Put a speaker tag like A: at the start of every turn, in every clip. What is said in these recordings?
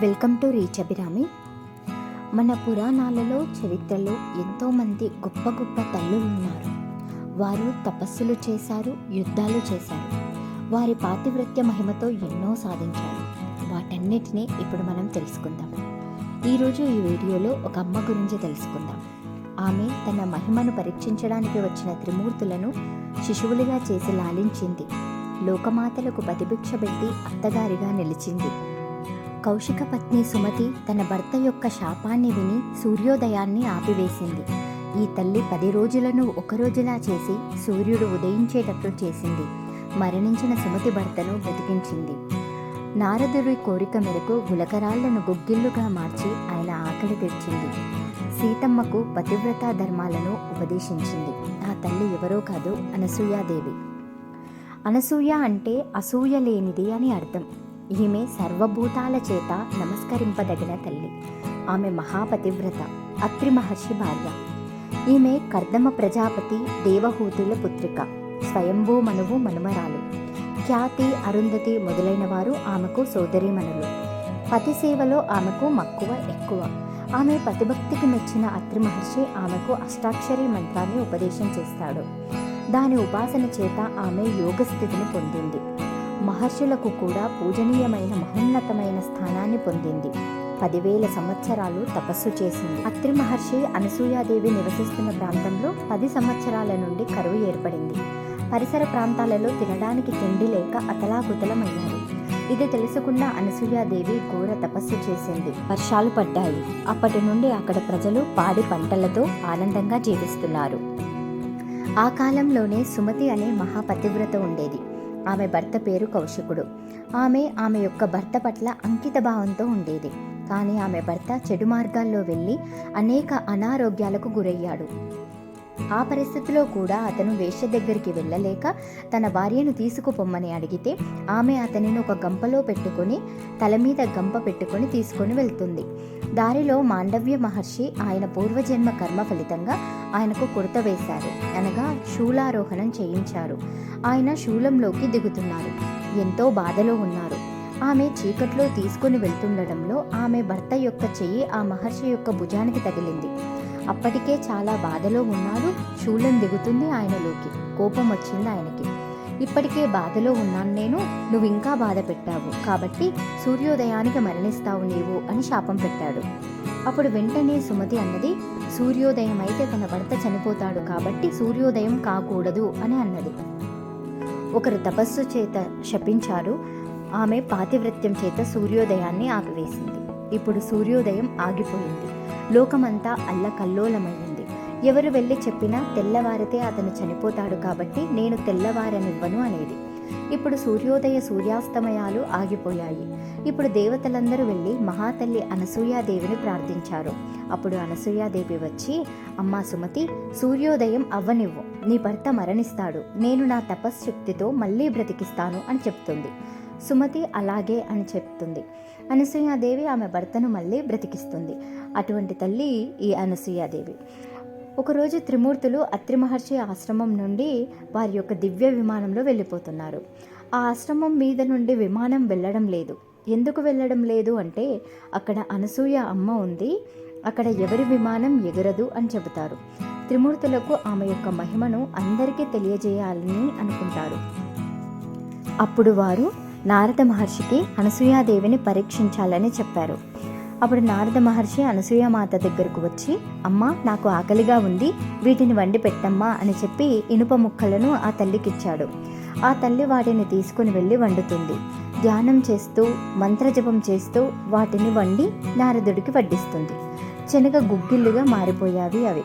A: Welcome to reach Abhirami. మన పురాణాలలో చరిత్రలో ఎంతోమంది గొప్ప గొప్ప తల్లులు ఉన్నారు. వారు తపస్సులు చేశారు యుద్ధాలు చేశారు. వారి పాతివృత్య మహిమతో ఎన్నో సాధించారు. వాటన్నిటినీ ఇప్పుడు మనం తెలుసుకుందాం. ఈరోజు ఈ వీడియోలో ఒక అమ్మ గురించి తెలుసుకుందాం. ఆమె తన మహిమను పరీక్షించడానికి వచ్చిన త్రిమూర్తులను శిశువులుగా చేసి లాలించింది. లోకమాతలకు ప్రతిభిక్ష పెట్టి అత్తగారిగా నిలిచింది. కౌశిక పత్ని సుమతి తన భర్త యొక్క శాపాన్ని విని సూర్యోదయాన్ని ఆపివేసింది. ఈ తల్లి పది రోజులను ఒక రోజులా చేసి సూర్యుడు ఉదయించేటట్లు చేసింది. మరణించిన సుమతి భర్తను బ్రతికించింది నారదుడి కోరిక మేరకు గులకరాళ్ళను గుగ్గిళ్ళుగా మార్చి ఆయన ఆకలి తెచ్చింది సీతమ్మకు పతివ్రత ధర్మాలను ఉపదేశించింది. ఆ తల్లి ఎవరో కాదు అనసూయాదేవి. అనసూయ అంటే అసూయ లేనిది అని అర్థం. ఈమె సర్వభూతాల చేత నమస్కరింపదగిన తల్లి. ఆమె మహాపతివ్రత. అత్రి మహర్షి భార్య. ఈమె కర్దమ ప్రజాపతి దేవహూతుల పుత్రిక. స్వయంభూ మనువు మనుమరాలు. ఖ్యాతి అరుంధతి మొదలైన వారు ఆమెకు సోదరీమణులు. పతి సేవలో ఆమెకు మక్కువ ఎక్కువ. ఆమె పతిభక్తికి మెచ్చిన అత్రి మహర్షి ఆమెకు అష్టాక్షరి మంత్రాన్ని ఉపదేశం చేస్తాడు. దాని ఉపాసన చేత ఆమె యోగస్థితిని పొందింది. మహర్షులకు కూడా పూజనీయమైన మహోన్నతమైన స్థానాన్ని పొందింది. పదివేల సంవత్సరాలు తపస్సు చేసింది. అత్రి మహర్షి అనసూయాదేవి నివసిస్తున్న ప్రాంతంలో పది సంవత్సరాల నుండి కరువు ఏర్పడింది. పరిసర ప్రాంతాలలో తినడానికి తిండి లేక అతలాకుతలమయ్యారు. ఇది తెలుసుకున్న అనసూయాదేవి ఘోర తపస్సు చేసింది. వర్షాలు పడ్డాయి. అప్పటి నుండి అక్కడ ప్రజలు పాడి పంటలతో ఆనందంగా జీవిస్తున్నారు. ఆ కాలంలోనే సుమతి అనే మహాపతివ్రత ఉండేది. ఆమె భర్త పేరు కౌశికుడు. ఆమె ఆమె యొక్క భర్త పట్ల అంకిత భావంతో ఉండేది. కానీ ఆమె భర్త చెడు మార్గాల్లో వెళ్ళి అనేక అనారోగ్యాలకు గురయ్యాడు. ఆ పరిస్థితిలో కూడా అతను వేష్య దగ్గరికి వెళ్ళలేక తన భార్యను తీసుకుపొమ్మని అడిగితే ఆమె అతనిని ఒక గంపలో పెట్టుకొని తల మీద గంప పెట్టుకొని తీసుకొని వెళ్తుంది. దారిలో మాండవ్య మహర్షి ఆయన పూర్వజన్మ కర్మ ఫలితంగా ఆయనకు కుర్త వేశారు. అనగా శూలారోహణం చేయించారు. ఆయన శూలంలోకి దిగుతున్నారు. ఎంతో బాధలో ఉన్నారు. ఆమె చీకట్లో తీసుకుని వెళ్తుండడంలో ఆమె భర్త యొక్క చెయ్యి ఆ మహర్షి యొక్క భుజానికి తగిలింది. అప్పటికే చాలా బాధలో ఉన్నాడు. శూలం దిగుతుంది ఆయనలోకి. కోపం వచ్చింది ఆయనకి. ఇప్పటికే బాధలో ఉన్నాను నేను. నువ్వు ఇంకా బాధ పెట్టావు. కాబట్టి సూర్యోదయానికి మరణిస్తావు నీవు అని శాపం పెట్టాడు. అప్పుడు వెంటనే సుమతి అన్నది సూర్యోదయం అయితే తన భర్త చనిపోతాడు కాబట్టి సూర్యోదయం కాకూడదు అని అన్నది. ఒకరు తపస్సు చేత శపించారు. ఆమె పాతివృత్యం చేత సూర్యోదయాన్ని ఆపివేసింది. ఇప్పుడు సూర్యోదయం ఆగిపోయింది. లోకమంతా అల్లకల్లోలమైంది ఎవరు వెళ్ళి చెప్పినా తెల్లవారితే అతను చనిపోతాడు కాబట్టి నేను తెల్లవారనివ్వను అనేది. ఇప్పుడు సూర్యోదయ సూర్యాస్తమయాలు ఆగిపోయాయి. ఇప్పుడు దేవతలందరూ వెళ్ళి మహాతల్లి అనసూయాదేవిని ప్రార్థించారు. అప్పుడు అనసూయాదేవి వచ్చి అమ్మా సుమతి సూర్యోదయం అవ్వనివ్వు. నీ భర్త మరణిస్తాడు. నేను నా తపశ్శక్తితో మళ్ళీ బ్రతికిస్తాను అని చెప్తుంది. సుమతి అలాగే అని చెప్తుంది. అనసూయాదేవి ఆమె భర్తను మళ్ళీ బ్రతికిస్తుంది. అటువంటి తల్లి ఈ అనసూయాదేవి. ఒకరోజు త్రిమూర్తులు అత్రి మహర్షి ఆశ్రమం నుండి వారి యొక్క దివ్య విమానంలో వెళ్ళిపోతున్నారు. ఆ ఆశ్రమం మీద నుండి విమానం వెళ్ళడం లేదు. ఎందుకు వెళ్ళడం లేదు అంటే అక్కడ అనసూయ అమ్మ ఉంది. అక్కడ ఎవరి విమానం ఎగరదు అని చెబుతారు. త్రిమూర్తులకు ఆమె యొక్క మహిమను అందరికీ తెలియజేయాలని అనుకుంటారు. అప్పుడు వారు నారద మహర్షికి అనసూయాదేవిని పరీక్షించాలని చెప్పారు. అప్పుడు నారద మహర్షి అనసూయమాత దగ్గరకు వచ్చి అమ్మ నాకు ఆకలిగా ఉంది వీటిని వండి పెట్టమ్మా అని చెప్పి ఇనుప ముక్కలను ఆ తల్లికిచ్చాడు. ఆ తల్లి వాటిని తీసుకుని వెళ్ళి వండుతుంది. ధ్యానం చేస్తూ మంత్రజపం చేస్తూ వాటిని వండి నారదుడికి వడ్డిస్తుంది. శనగ గుగ్గిళ్ళుగా మారిపోయావి అవి.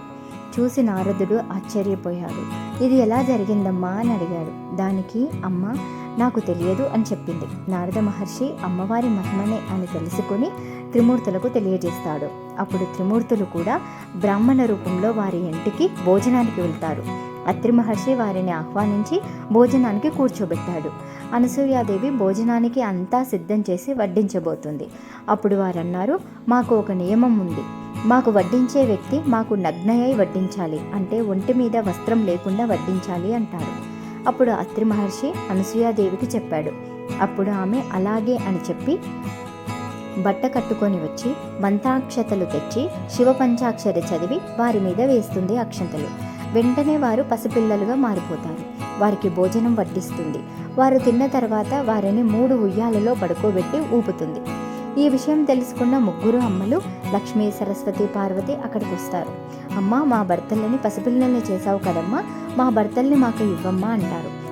A: చూసి నారదుడు ఆశ్చర్యపోయాడు. ఇది ఎలా జరిగిందమ్మా? అని అడిగాడు. దానికి అమ్మ నాకు తెలియదు అని చెప్పింది. నారద మహర్షి అమ్మవారి మహిమనే అని తెలుసుకుని త్రిమూర్తులకు తెలియజేస్తాడు. అప్పుడు త్రిమూర్తులు కూడా బ్రాహ్మణ రూపంలో వారి ఇంటికి భోజనానికి వెళ్తారు. అత్రి మహర్షి వారిని ఆహ్వానించి భోజనానికి కూర్చోబెట్టాడు. అనసూయాదేవి భోజనానికి అంతా సిద్ధం చేసి వడ్డించబోతుంది. అప్పుడు వారన్నారు మాకు ఒక నియమం ఉంది. మాకు వడ్డించే వ్యక్తి మాకు నగ్నయై వడ్డించాలి అంటే ఒంటి మీద వస్త్రం లేకుండా వడ్డించాలి అంటారు అప్పుడు అత్రి మహర్షి అనసూయాదేవికి చెప్పాడు. అప్పుడు ఆమె అలాగే అని చెప్పి బట్ట కట్టుకొని వచ్చి మంత్రాక్షతలు తెచ్చి శివ పంచాక్షరి చదివి వారి మీద వేస్తుంది అక్షంతలు. వెంటనే వారు పసిపిల్లలుగా మారిపోతారు. వారికి భోజనం వడ్డిస్తుంది. వారు తిన్న తర్వాత వారిని మూడు ఉయ్యాలలో పడుకోబెట్టి ఊపుతుంది. ఈ విషయం తెలుసుకున్న ముగ్గురు అమ్మలు లక్ష్మీ సరస్వతి పార్వతి అక్కడికి వస్తారు. అమ్మ మా భర్తలని పసిపిల్లల్ని చేశావు కదమ్మా మా భర్తల్ని మాకు ఇవ్వమ్మా అంటారు.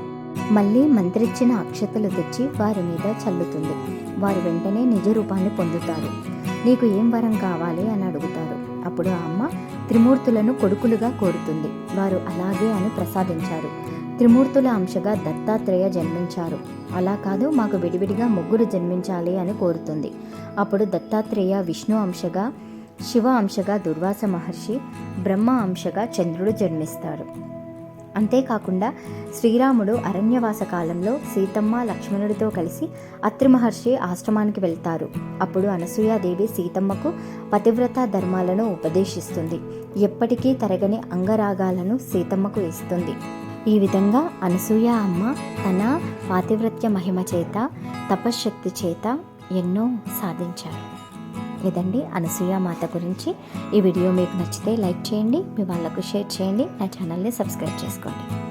A: మళ్ళీ మంత్రిచ్చిన అక్షతలు తెచ్చి వారి మీద చల్లుతుంది. వారు వెంటనే నిజ రూపాన్ని పొందుతారు. నీకు ఏం వరం కావాలి? అని అడుగుతారు. అప్పుడు ఆ అమ్మ త్రిమూర్తులను కొడుకులుగా కోరుతుంది. వారు అలాగే అని ప్రసాదించారు. త్రిమూర్తుల అంశగా దత్తాత్రేయ జన్మించారు. అలా కాదు మాకు విడివిడిగా ముగ్గురు జన్మించాలి అని కోరుతుంది. అప్పుడు దత్తాత్రేయ విష్ణు అంశగా శివ అంశగా దుర్వాస మహర్షి బ్రహ్మ అంశగా చంద్రుడు జన్మిస్తారు. అంతేకాకుండా శ్రీరాముడు అరణ్యవాస కాలంలో సీతమ్మ లక్ష్మణుడితో కలిసి అత్రి మహర్షి ఆశ్రమానికి వెళ్తారు. అప్పుడు అనసూయాదేవి సీతమ్మకు పతివ్రత ధర్మాలను ఉపదేశిస్తుంది. ఎప్పటికీ తరగని అంగరాగాలను సీతమ్మకు ఇస్తుంది. ఈ విధంగా అనసూయ అమ్మ తన పాతివ్రత్య మహిమ చేత తపశ్శక్తి చేత ఎన్నో సాధించారు. ఇదండి అనసూయ మాత గురించి. ఈ వీడియో మీకు నచ్చితే లైక్ చేయండి మీ వాళ్ళకు షేర్ చేయండి నా ఛానల్ని సబ్స్క్రైబ్ చేసుకోండి.